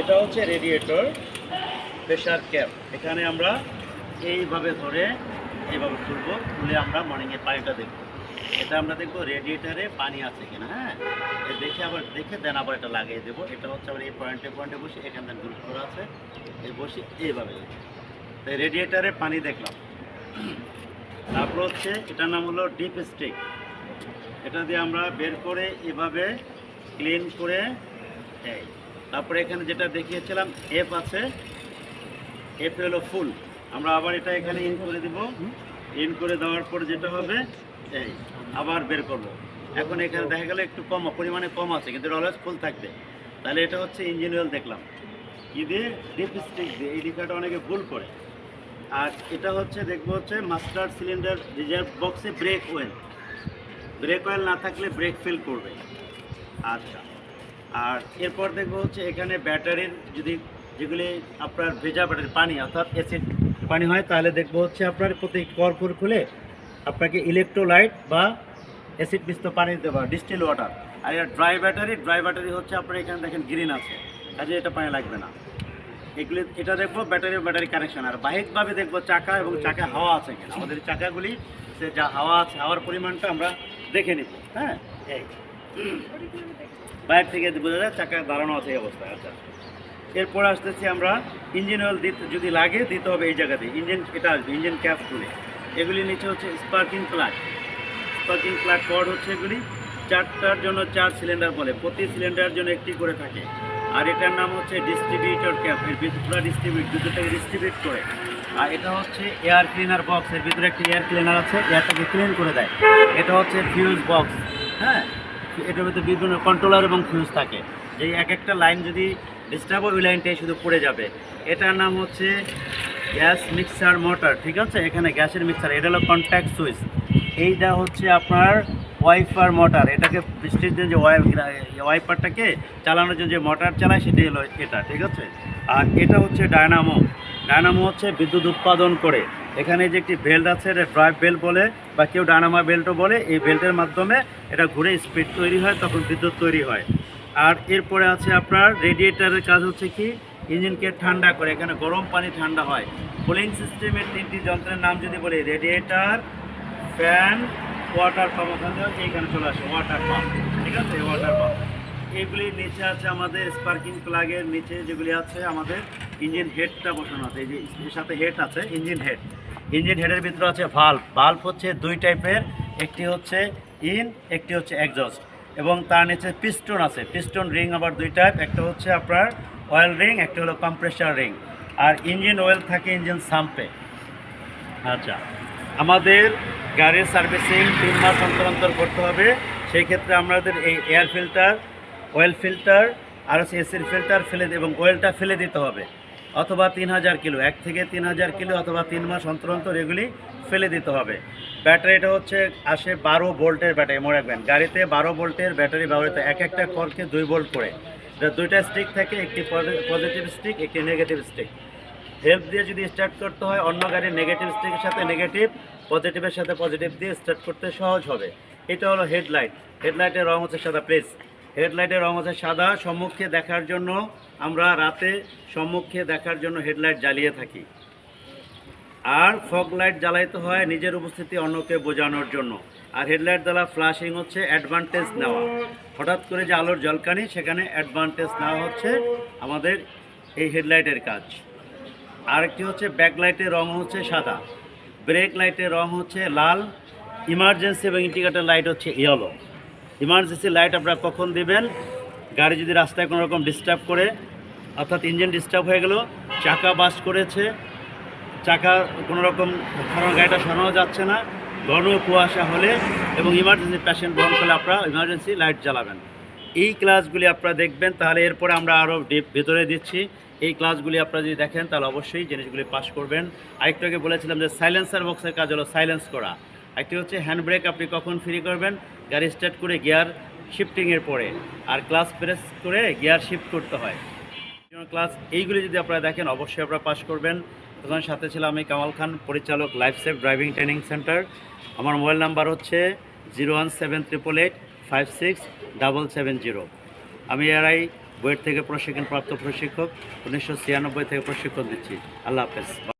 এটা হচ্ছে radiator pressure cap এখানে আমরা এইভাবে ধরে এইভাবে খুলবো খুলে আমরা মর্নিংয়ে পানিটা দেখব। এটা আমরা দেখব রেডিয়েটারে পানি আছে কিনা হ্যাঁ? দেখে আবার, দেখে দেন আবার এটা লাগিয়ে দেবো। এটা হচ্ছে আবার এই পয়েন্টে পয়েন্টে বসে, এখানে গ্রুপ করা আছে। এই বসে এইভাবে তো রেডিয়েটারে পানি দেখলাম। তারপর হচ্ছে এটার নাম হলো ডিপ স্টিক এটা দিয়ে আমরা বের করে এভাবে ক্লিন করে এই তারপরে এখানে যেটা দেখিয়েছিলাম এফ আছে। এফ হলো ফুল আমরা আবার এটা এখানে ইন করে দিব। ইন করে দেওয়ার পর যেটা হবে, এই, আবার বের করব। এখন এখানে দেখা গেল একটু কম, পরিমাণে কম আছে, কিন্তু অলওয়েজ ফুল থাকবে। তাহলে এটা হচ্ছে ইঞ্জিন অয়েল দেখলাম। কি দিয়ে? ডিপ স্টিক দিয়ে। এই লেখাটা অনেকে ভুল করে। আর এটা হচ্ছে, দেখব হচ্ছে মাস্টার সিলিন্ডার রিজার্ভ বক্সে ব্রেক ওয়েল ব্রেক অয়েল না থাকলে ব্রেক ফেল করবে। আচ্ছা। আর এরপর দেখব হচ্ছে এখানে ব্যাটারির যদি যেগুলি আপনার ভেজা ব্যাটারি, পানি, অর্থাৎ অ্যাসিড পানি হয়, তাহলে দেখব হচ্ছে আপনার প্রতি করপুর খুলে আপনাকে ইলেকট্রোলাইট বা অ্যাসিড মিশ্র পানি দিতে পারে ডিস্টিল ওয়াটার আর এটা ড্রাই ব্যাটারি ড্রাই ব্যাটারি হচ্ছে আপনার এখানে দেখেন গ্রিন আছে, কাজে এটা পানি লাগবে না। এগুলি, এটা দেখব ব্যাটারি ব্যাটারি কানেকশন আর বাহিকভাবে দেখব চাকা এবং চাকা হাওয়া আছে কিনা আমাদের চাকাগুলি, সে যা হাওয়া আছে, হাওয়ার পরিমাণটা আমরা দেখে নিব হ্যাঁ? বাইরে থেকে বোঝা যায় চাকা দাঁড়ানো আছে এই অবস্থায় আচ্ছা। এরপর আসতেছি আমরা, ইঞ্জিন অয়েল দিতে যদি লাগে, দিতে হবে এই জায়গাতে ইঞ্জিন, এটা আসবে, ইঞ্জিন ক্যাপ তুলে এগুলি নিচে হচ্ছে sparking plug sparking plug cord হচ্ছে এগুলি। চারটার জন্য চার সিলিন্ডার বলে। প্রতি সিলিন্ডারের জন্য একটি করে থাকে। আর এটার নাম হচ্ছে ডিস্ট্রিবিউটর ক্যাপ এর ভিতরে ডিস্ট্রিবিউট দুটোটাকে ডিস্ট্রিবিউট করে। আর এটা হচ্ছে এয়ার ক্লিনার বক্স এর ভিতরে একটি এয়ার ক্লিনার আছে এয়ারটাকে ক্লিন করে দেয়। এটা হচ্ছে ফিউজ বক্স হ্যাঁ? এটার ভিতরে বিভিন্ন কন্ট্রোলার এবং ফিউজ থাকে। যে এক একটা লাইন যদি ডিস্টার্ব ওই লাইনটাই শুধু পড়ে যাবে। এটার নাম হচ্ছে গ্যাস মিক্সার মোটর ঠিক আছে? এখানে গ্যাসের মিক্সার এটা হলো কন্ট্যাক্ট সুইচ এইটা হচ্ছে আপনার ওয়াইফার মোটর এটাকে বৃষ্টির দিন যে ওয়াইপারটাকে চালানোর জন্য যে মোটর চালায়, সেটাই হলো এটা, ঠিক আছে? আর এটা হচ্ছে ডায়নামো ডায়নামো হচ্ছে বিদ্যুৎ উৎপাদন করে। এখানে যে একটি বেল্ট আছে, এটা ড্রাইভ বেল্ট বলে, বা কেউ ডায়নামা বেল্টও বলে, এই বেল্টের মাধ্যমে এটা ঘুরে স্পিড তৈরি হয়, তখন বিদ্যুৎ তৈরি হয়। আর এরপরে আছে আপনার রেডিয়েটারের কাজ হচ্ছে কি? ইঞ্জিনকে ঠান্ডা করে, এখানে গরম পানি ঠান্ডা হয়। কুলিং সিস্টেমের তিনটি যন্ত্রের নাম যদি বলি রেডিয়েটার ফ্যান ওয়াটার পাম্প ওখান থেকে এইখানে চলে আসে ওয়াটার পাম্প ঠিক আছে? ওয়াটার পাম্প এগুলির নিচে আছে আমাদের স্পার্কিং প্লাগের নিচে যেগুলি আছে আমাদের ইঞ্জিন হেডটা বসানো আছে, এই যে এর সাথে হেড আছে, ইঞ্জিন হেড। ইঞ্জিন হেডের ভিতরে আছে ভাল্ব ভাল্ব হচ্ছে দুই টাইপের একটি হচ্ছে ইন একটি হচ্ছে একজস্ট এবং তার নিচে পিস্টন আছে। পিস্টন রিং আবার দুই টাইপ একটা হচ্ছে আপনার অয়েল রিং একটা হলো কম্প্রেসার রিং আর ইঞ্জিন অয়েল থাকে ইঞ্জিন সাম্পে আচ্ছা আমাদের গাড়ির সার্ভিসিং তিন মাস অন্তর অন্তর করতে হবে। সেই ক্ষেত্রে আমাদের এই এয়ার ফিল্টার অয়েল ফিল্টার আর হচ্ছে এসির ফিল্টার ফেলে এবং অয়েলটা ফেলে দিতে হবে। অথবা তিন হাজার কিলো, এক থেকে তিন হাজার কিলো অথবা তিন মাস অন্তর অন্তর এগুলি ফেলে দিতে হবে। ব্যাটারিটা হচ্ছে, আসে বারো ভোল্টের ব্যাটারি, মনে রাখবেন। গাড়িতে বারো ভোল্টের ব্যাটারি ব্যবহৃত, এক একটা করকে দুই ভোল্ট করে। দুইটা স্টিক থাকে, একটি পজিটিভ স্টিক একটি নেগেটিভ স্টিক হেল্প দিয়ে যদি স্টার্ট করতে হয়, অন্য গাড়ির নেগেটিভ স্টিকের সাথে নেগেটিভ পজিটিভের সাথে পজিটিভ দিয়ে স্টার্ট করতে সহজ হবে। এটা হলো হেডলাইট হেডলাইটের রং হচ্ছে সাদা প্লেস হেডলাইটের রং হচ্ছে সাদা। সম্মুখে দেখার জন্য আমরা রাতে সম্মুখে দেখার জন্য হেডলাইট জ্বালিয়ে থাকি। আর ফগ লাইট জ্বালাইতে হয় নিজের উপস্থিতি অন্যকে বোঝানোর জন্য। আর হেডলাইট দ্বারা ফ্লাশিং হচ্ছে অ্যাডভান্টেজ নেওয়া। হঠাৎ করে যে আলোর জলকানি, সেখানে অ্যাডভান্টেজ নেওয়া হচ্ছে আমাদের এই হেডলাইটের কাজ। আরেকটি হচ্ছে ব্যাকলাইটের রং হচ্ছে সাদা। ব্রেক লাইটের রং হচ্ছে লাল। ইমার্জেন্সি এবং ইন্ডিকেটার লাইট হচ্ছে ইয়েলো। ইমার্জেন্সি লাইট আপনারা কখন দিবেন? গাড়ি যদি রাস্তায় কোনো রকম ডিস্টার্ব করে, অর্থাৎ ইঞ্জিন ডিস্টার্ব হয়ে গেল, চাকা বাস করেছে, চাকা কোনো রকম গাড়িটা সরানো যাচ্ছে না, ঘন কুয়াশা হলে এবং ইমার্জেন্সি প্যাশেন্ট বহন করলে আপনারা ইমার্জেন্সি লাইট জ্বালাবেন। এই ক্লাসগুলি আপনারা দেখবেন, তাহলে এরপরে আমরা আরও ভেতরে দিচ্ছি। এই ক্লাসগুলি আপনারা যদি দেখেন, তাহলে অবশ্যই জিনিসগুলি পাস করবেন। আরেকটু আগে বলেছিলাম যে সাইলেন্সার বক্সের কাজ হলো সাইলেন্স করা। একটি হচ্ছে হ্যান্ড ব্রেক আপনি কখন ফ্রি করবেন গাড়ি স্টার্ট করে গিয়ার শিফটিংয়ের পরে, আর ক্লাস প্রেস করে গিয়ার শিফট করতে হয়। ক্লাস এইগুলি যদি আপনারা দেখেন, অবশ্যই আপনারা পাস করবেন। তখন সাথে ছিলাম আমি কামাল খান, পরিচালক life safe driving training centre আমার মোবাইল নাম্বার হচ্ছে zero one seven triple eight five six double seven zero আমি এরাই বইয়ের থেকে প্রশিক্ষণপ্রাপ্ত প্রশিক্ষক, উনিশশো ছিয়ানব্বই থেকে প্রশিক্ষণ দিচ্ছি। আল্লাহ হাফেজ।